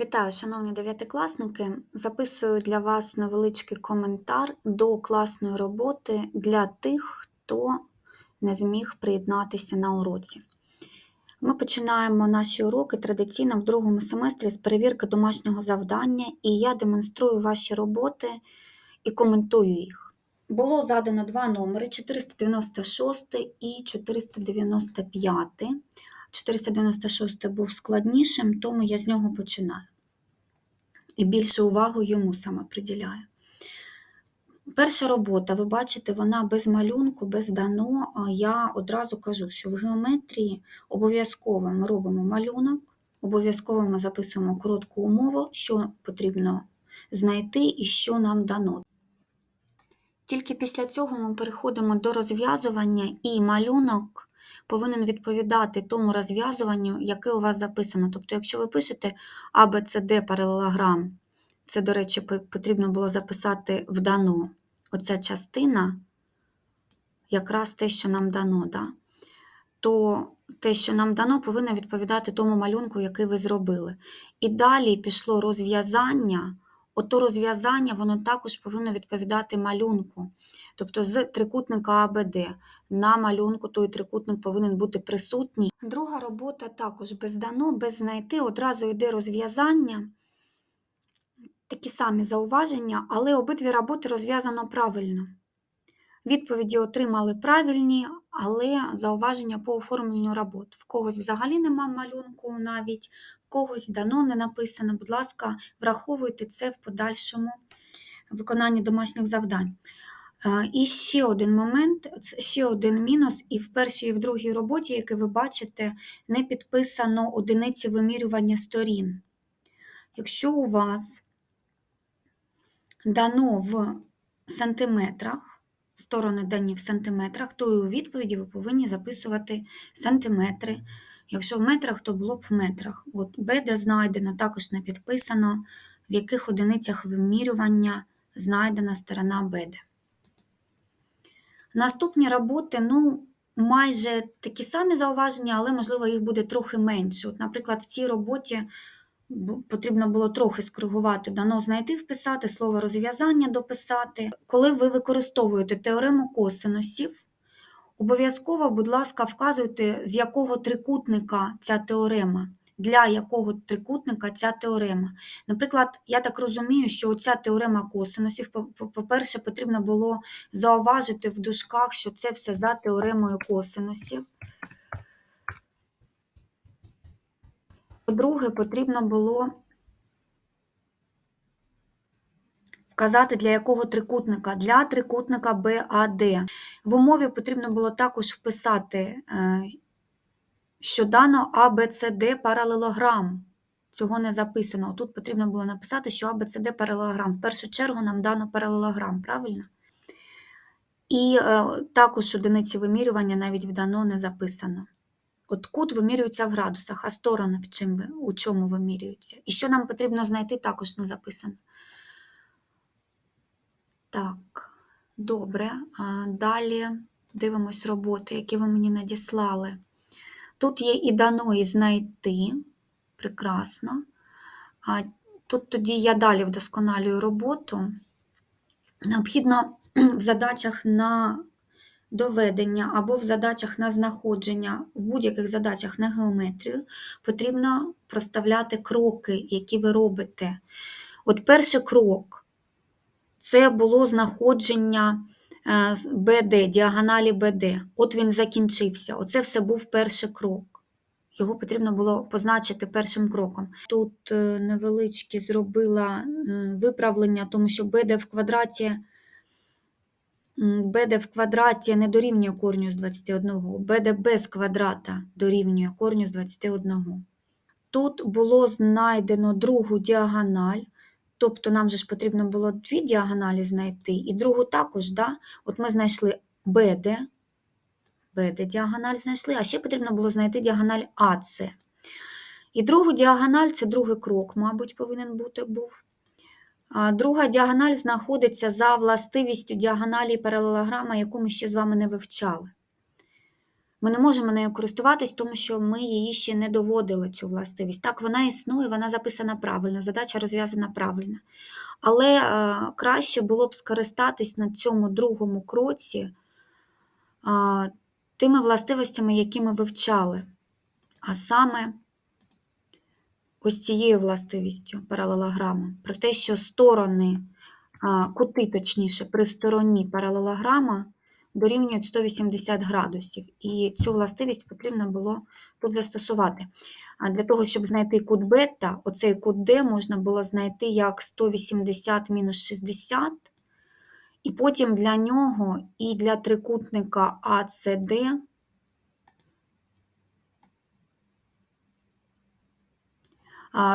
Вітаю, шановні дев'ятикласники! Записую для вас невеличкий коментар до класної роботи для тих, хто не зміг приєднатися на уроці. Ми починаємо наші уроки традиційно в другому семестрі з перевірки домашнього завдання, і я демонструю ваші роботи і коментую їх. Було задано два номери 496 і 495. 496 був складнішим, тому я з нього починаю. І більше увагу йому саме приділяю. Перша робота, ви бачите, вона без малюнку, без дано. Я одразу кажу, що в геометрії обов'язково ми робимо малюнок, обов'язково ми записуємо коротку умову, що потрібно знайти і що нам дано. Тільки після цього ми переходимо до розв'язування, і малюнок повинен відповідати тому розв'язуванню, яке у вас записано. Тобто, якщо ви пишете А, паралелограм, це, до речі, потрібно було записати в дано. Оця частина, якраз те, що нам дано, да? то те, що нам дано, повинно відповідати тому малюнку, який ви зробили. І далі пішло розв'язання. Ото розв'язання воно також повинно відповідати малюнку. Тобто з трикутника АБД на малюнку той трикутник повинен бути присутній. Друга робота також без дано, без знайти, одразу йде розв'язання. Такі самі зауваження, але обидві роботи розв'язано правильно. Відповіді отримали правильні, але зауваження по оформленню робот. В когось взагалі нема малюнку навіть, когось дано не написано. Будь ласка, враховуйте це в подальшому виконанні домашніх завдань. І ще один момент, ще один мінус, і в першій і в другій роботі, як ви бачите, не підписано одиниці вимірювання сторін. Якщо у вас дано в сантиметрах, сторони дані в сантиметрах, то і у відповіді ви повинні записувати сантиметри. Якщо в метрах, то було б в метрах. От БД знайдено, також не підписано, в яких одиницях вимірювання знайдена сторона БД. Наступні роботи, ну, майже такі самі зауваження, але, можливо, їх буде трохи менше. От, Наприклад, в цій роботі потрібно було трохи скоригувати, дано знайти, вписати, слово розв'язання дописати. Коли ви використовуєте теорему косинусів, обов'язково, будь ласка, вказуйте, з якого трикутника ця теорема для якого трикутника ця теорема. Наприклад, я так розумію, що ця теорема косинусів, по-перше, потрібно було зауважити в дужках, що це все за теоремою косинусів. По-друге, потрібно було вказати, для якого трикутника, для трикутника БАД. В умові потрібно було також вписати, е, що дано ABCD паралелограм. Цього не записано. Тут потрібно було написати, що ABCD паралелограм. В першу чергу нам дано паралелограм, правильно? І е, також одиниці вимірювання навіть в дано не записано. От кут вимірюється в градусах, а сторони в чим, у чому вимірюються. І що нам потрібно знайти, також не записано. Так, добре. Далі дивимось роботи, які ви мені надіслали. Тут є і дано, і знайти. Прекрасно. Тут тоді я далі вдосконалюю роботу. Необхідно в задачах на доведення або в задачах на знаходження, в будь-яких задачах на геометрію потрібно проставляти кроки, які ви робите. От перший крок це було знаходження БД, е, діагоналі БД. От він закінчився. Оце все був перший крок. Його потрібно було позначити першим кроком. Тут е, невеличке зробила виправлення, тому що БД в квадраті БД в квадраті не дорівнює корню з 21, БД без квадрата дорівнює корню з 21. Тут було знайдено другу діагональ. Тобто нам же ж потрібно було дві діагоналі знайти, і другу також, да? от ми знайшли БД, БД діагональ знайшли, а ще потрібно було знайти діагональ АЦ. І другу діагональ це другий крок, мабуть, повинен бути був. Друга діагональ знаходиться за властивістю діагоналі паралелограма, яку ми ще з вами не вивчали. Ми не можемо нею користуватись, тому що ми її ще не доводили, цю властивість. Так, вона існує, вона записана правильно, задача розв'язана правильно. Але е, краще було б скористатись на цьому другому кроці е, тими властивостями, які ми вивчали. А саме ось цією властивістю паралелограму, про те, що сторони, а, кути, точніше, при стороні паралелограма дорівнюють 180 градусів. І цю властивість потрібно було тут застосувати. А для того, щоб знайти кут бета, оцей кут Д можна було знайти як 180 мінус 60, і потім для нього і для трикутника АЦД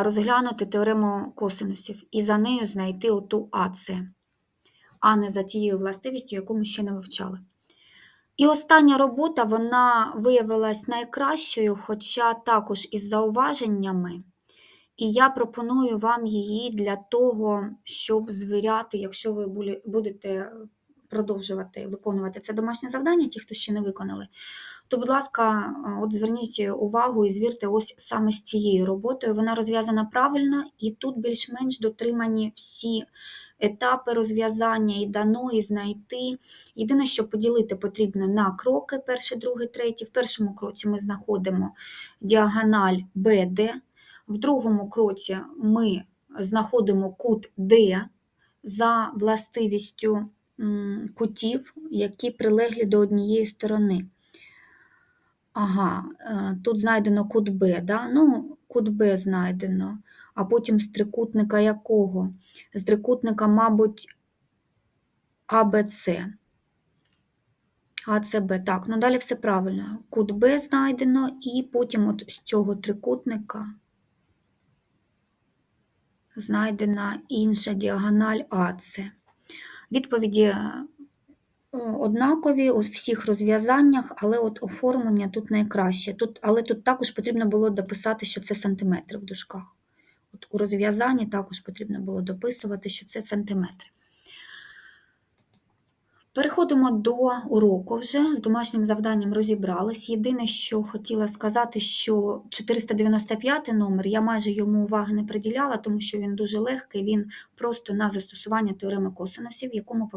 розглянути теорему косинусів і за нею знайти оту АЦ, а не за тією властивістю, яку ми ще не вивчали. І остання робота вона виявилась найкращою, хоча також із зауваженнями. І я пропоную вам її для того, щоб звіряти, якщо ви будете продовжувати виконувати це домашнє завдання, ті, хто ще не виконали, то, будь ласка, от зверніть увагу і звірте ось саме з цією роботою. Вона розв'язана правильно, і тут більш-менш дотримані всі етапи розв'язання і дано, і знайти. Єдине, що поділити потрібно на кроки, перший, другий, третій. В першому кроці ми знаходимо діагональ BD, в другому кроці ми знаходимо кут D за властивістю кутів, які прилеглі до однієї сторони. Ага, е, тут знайдено кут Б, да? ну, кут Б знайдено, а потім з трикутника якого? З трикутника, мабуть, АБЦ. АЦБ, так, ну далі все правильно. Кут Б знайдено, і потім от з цього трикутника знайдена інша діагональ АЦ. Відповіді е, однакові у всіх розв'язаннях, але от оформлення тут найкраще. Тут, але тут також потрібно було дописати, що це сантиметри в дужках. У розв'язанні також потрібно було дописувати, що це сантиметри. Переходимо до уроку вже. З домашнім завданням розібрались. Єдине, що хотіла сказати, що 495 номер я майже йому уваги не приділяла, тому що він дуже легкий, він просто на застосування теореми косинусів, яку ми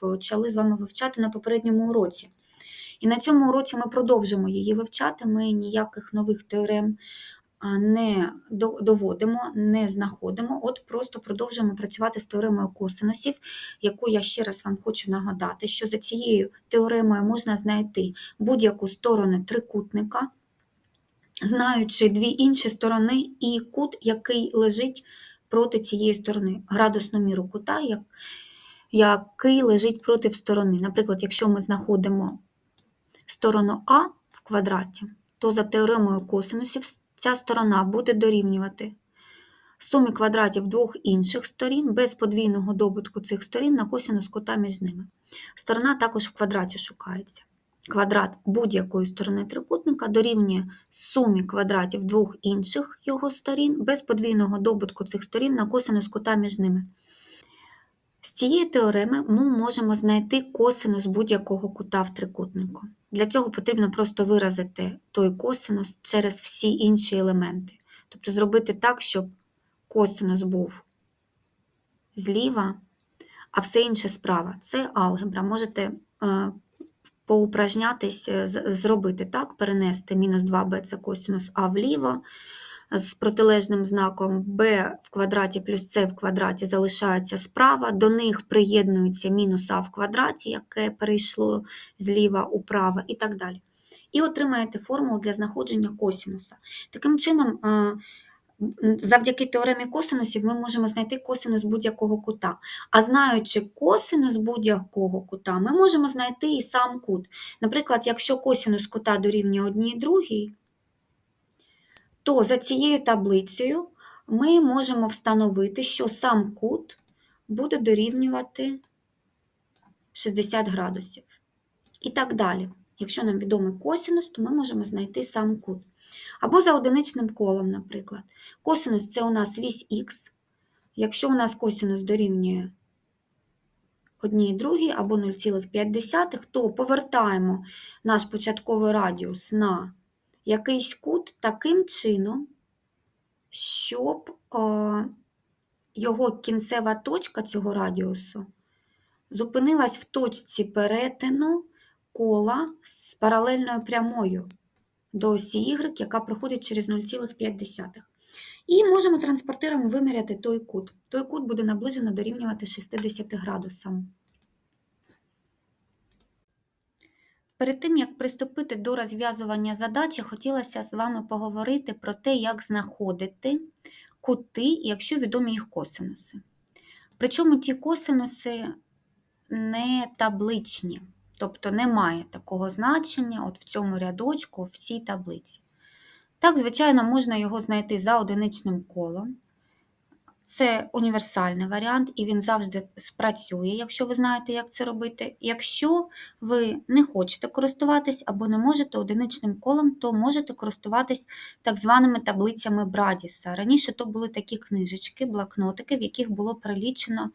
почали з вами вивчати на попередньому уроці. І на цьому уроці ми продовжимо її вивчати. Ми ніяких нових теорем не доводимо, не знаходимо, от просто продовжуємо працювати з теоремою косинусів, яку я ще раз вам хочу нагадати, що за цією теоремою можна знайти будь-яку сторону трикутника, знаючи дві інші сторони і кут, який лежить проти цієї сторони, градусну міру кута, як- який лежить проти сторони. Наприклад, якщо ми знаходимо сторону А в квадраті, то за теоремою косинусів ця сторона буде дорівнювати сумі квадратів двох інших сторін без подвійного добутку цих сторін на косинус кута між ними. Сторона також в квадраті шукається. Квадрат будь-якої сторони трикутника дорівнює сумі квадратів двох інших його сторін без подвійного добутку цих сторін на косинус кута між ними. З цієї теореми ми можемо знайти косинус будь-якого кута в трикутнику. Для цього потрібно просто виразити той косинус через всі інші елементи. Тобто зробити так, щоб косинус був зліва, а все інше справа. Це алгебра. Можете е, поупражнятись, е, зробити так, перенести мінус 2b це косинус А вліво, з протилежним знаком b в квадраті плюс c в квадраті залишається справа, до них приєднується мінус а в квадраті, яке перейшло зліва управо і так далі. І отримаєте формулу для знаходження косинуса. Таким чином, е, завдяки теоремі косинусів ми можемо знайти косинус будь-якого кута. А знаючи косинус будь-якого кута, ми можемо знайти і сам кут. Наприклад, якщо косинус кута дорівнює одній другій, то за цією таблицею ми можемо встановити, що сам кут буде дорівнювати 60 градусів. І так далі. Якщо нам відомий косинус, то ми можемо знайти сам кут. Або за одиничним колом, наприклад. Косинус це у нас вісь х. Якщо у нас косинус дорівнює одній другій або 0,5, то повертаємо наш початковий радіус на якийсь кут таким чином, щоб е, його кінцева точка цього радіусу зупинилась в точці перетину кола з паралельною прямою до осі Y, яка проходить через 0,5. І можемо транспортиром виміряти той кут. Той кут буде наближено дорівнювати 60 градусам. Перед тим, як приступити до розв'язування задачі, хотілося з вами поговорити про те, як знаходити кути, якщо відомі їх косинуси. Причому ті косинуси не табличні, тобто немає такого значення от в цьому рядочку, в цій таблиці. Так, звичайно, можна його знайти за одиничним колом. Це універсальний варіант, і він завжди спрацює, якщо ви знаєте, як це робити. Якщо ви не хочете користуватись або не можете одиничним колом, то можете користуватись так званими таблицями Брадіса. Раніше то були такі книжечки, блокнотики, в яких було прилічено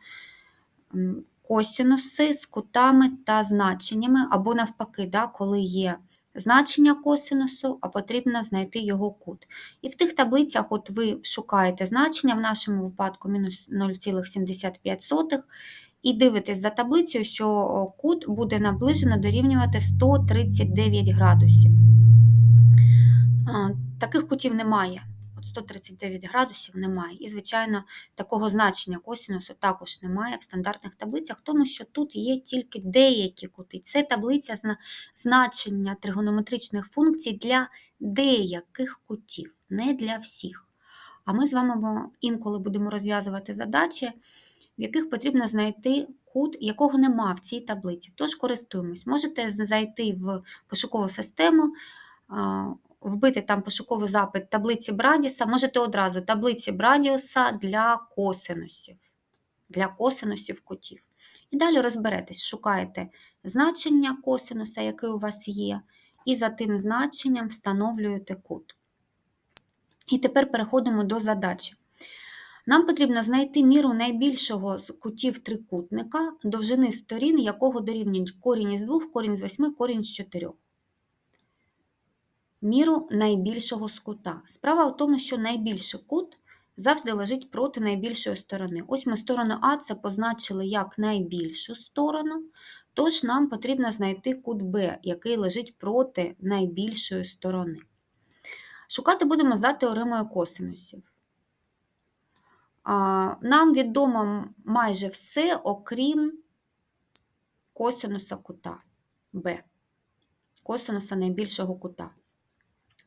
косінуси з кутами та значеннями, або навпаки, да, коли є значення косинусу, а потрібно знайти його кут. І в тих таблицях от ви шукаєте значення, в нашому випадку мінус 0,75, і дивитесь за таблицею, що кут буде наближено дорівнювати 139 градусів. Таких кутів немає. 139 градусів немає. І, звичайно, такого значення косінусу також немає в стандартних таблицях, тому що тут є тільки деякі кути. Це таблиця значення тригонометричних функцій для деяких кутів, не для всіх. А ми з вами інколи будемо розв'язувати задачі, в яких потрібно знайти кут, якого нема в цій таблиці. Тож користуємось. Можете зайти в пошукову систему вбити там пошуковий запит таблиці Брадіса, можете одразу таблиці Брадіуса для косинусів, для косинусів кутів. І далі розберетесь, шукаєте значення косинуса, яке у вас є, і за тим значенням встановлюєте кут. І тепер переходимо до задачі. Нам потрібно знайти міру найбільшого з кутів трикутника, довжини сторін, якого дорівнюють корінь із 2, корінь з 8, корінь з 4 міру найбільшого з кута. Справа в тому, що найбільший кут завжди лежить проти найбільшої сторони. Ось ми сторону А це позначили як найбільшу сторону, тож нам потрібно знайти кут Б, який лежить проти найбільшої сторони. Шукати будемо за теоремою косинусів. Нам відомо майже все, окрім косинуса кута Б, косинуса найбільшого кута.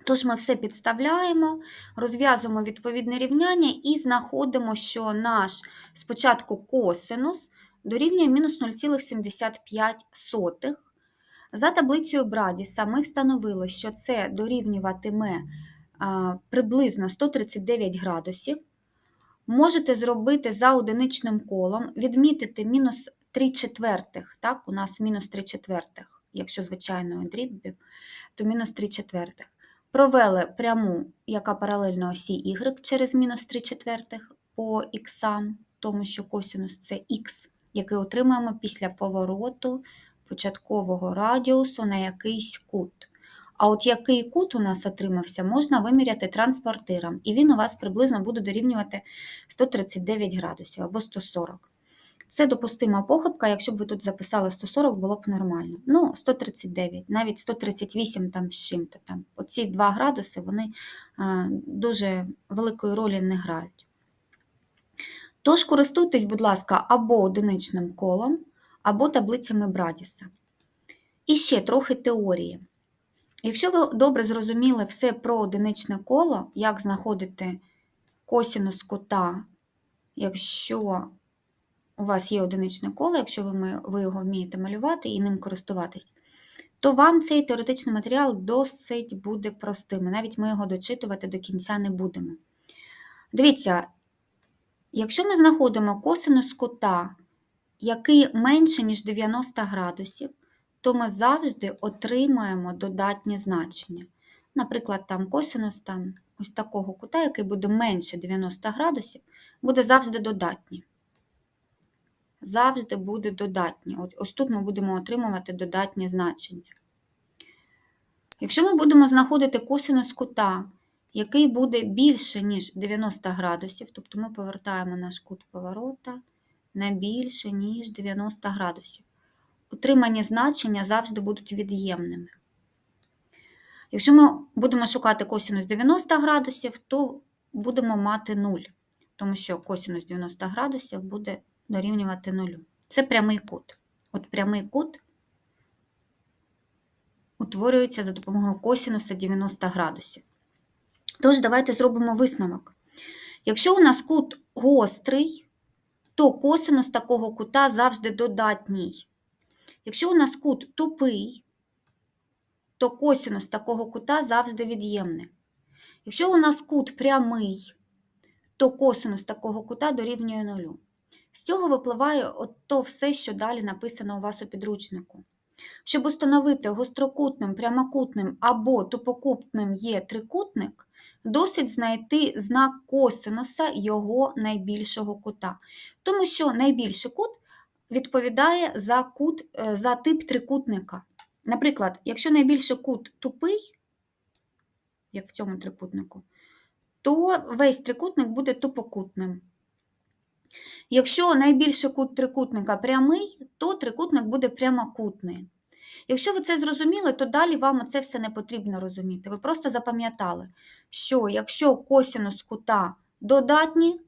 Тож ми все підставляємо, розв'язуємо відповідне рівняння і знаходимо, що наш спочатку косинус дорівнює мінус 0,75. За таблицею Брадіса ми встановили, що це дорівнюватиме приблизно 139 градусів. Можете зробити за одиничним колом, відмітити мінус 3 четвертих, так, у нас мінус 3 четвертих, якщо звичайною дріб'ю, то мінус 3 четвертих. Провели пряму, яка паралельна осі y через мінус 3 четвертих по х, тому що косинус це х, який отримаємо після повороту початкового радіусу на якийсь кут. А от який кут у нас отримався, можна виміряти транспортиром, і він у вас приблизно буде дорівнювати 139 градусів або 140. Це допустима похибка, якщо б ви тут записали 140, було б нормально. Ну, 139, навіть 138 там з чим-то там. Оці 2 градуси вони дуже великої ролі не грають. Тож користуйтесь, будь ласка, або одиничним колом, або таблицями Брадіса. І ще трохи теорії. Якщо ви добре зрозуміли все про одиничне коло, як знаходити косінус кута, якщо у вас є одиничне коло, якщо ви, ви його вмієте малювати і ним користуватись, то вам цей теоретичний матеріал досить буде простим. Навіть ми його дочитувати до кінця не будемо. Дивіться, якщо ми знаходимо косинус кута, який менше, ніж 90 градусів, то ми завжди отримаємо додатнє значення. Наприклад, там косинус там, ось такого кута, який буде менше 90 градусів, буде завжди додатній. Завжди буде додатнє. От, ось тут ми будемо отримувати додатнє значення. Якщо ми будемо знаходити косинус кута, який буде більше, ніж 90 градусів, тобто ми повертаємо наш кут поворота на більше, ніж 90 градусів. Отримані значення завжди будуть від'ємними. Якщо ми будемо шукати косинус 90 градусів, то будемо мати 0, тому що косинус 90 градусів буде дорівнювати 0. Це прямий кут. От прямий кут утворюється за допомогою косинуса 90 градусів. Тож, давайте зробимо висновок. Якщо у нас кут гострий, то косинус такого кута завжди додатній. Якщо у нас кут тупий, то косинус такого кута завжди від'ємний. Якщо у нас кут прямий, то косинус такого кута дорівнює нулю. З цього випливає от то все, що далі написано у вас у підручнику. Щоб установити гострокутним, прямокутним або тупокутним є трикутник, досить знайти знак косинуса його найбільшого кута. Тому що найбільший кут відповідає за, кут, е, за тип трикутника. Наприклад, якщо найбільший кут тупий, як в цьому трикутнику, то весь трикутник буде тупокутним. Якщо найбільший кут трикутника прямий, то трикутник буде прямокутний. Якщо ви це зрозуміли, то далі вам це все не потрібно розуміти. Ви просто запам'ятали, що якщо косинус кута додатній,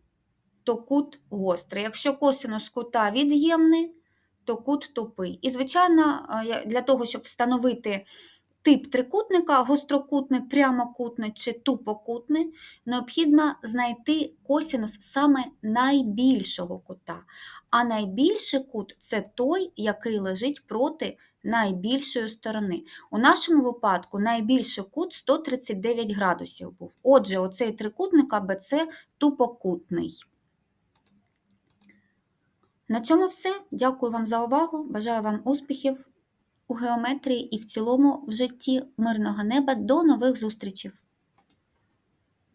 то кут гострий. Якщо косинус кута від'ємний, то кут тупий. І, звичайно, е, для того, щоб встановити тип трикутника, гострокутний, прямокутний чи тупокутний, необхідно знайти косинус саме найбільшого кута. А найбільший кут це той, який лежить проти найбільшої сторони. У нашому випадку найбільший кут 139 градусів був. Отже, оцей трикутник АБЦ тупокутний. На цьому все. Дякую вам за увагу. Бажаю вам успіхів у геометрії і в цілому в житті мирного неба. До нових зустрічей!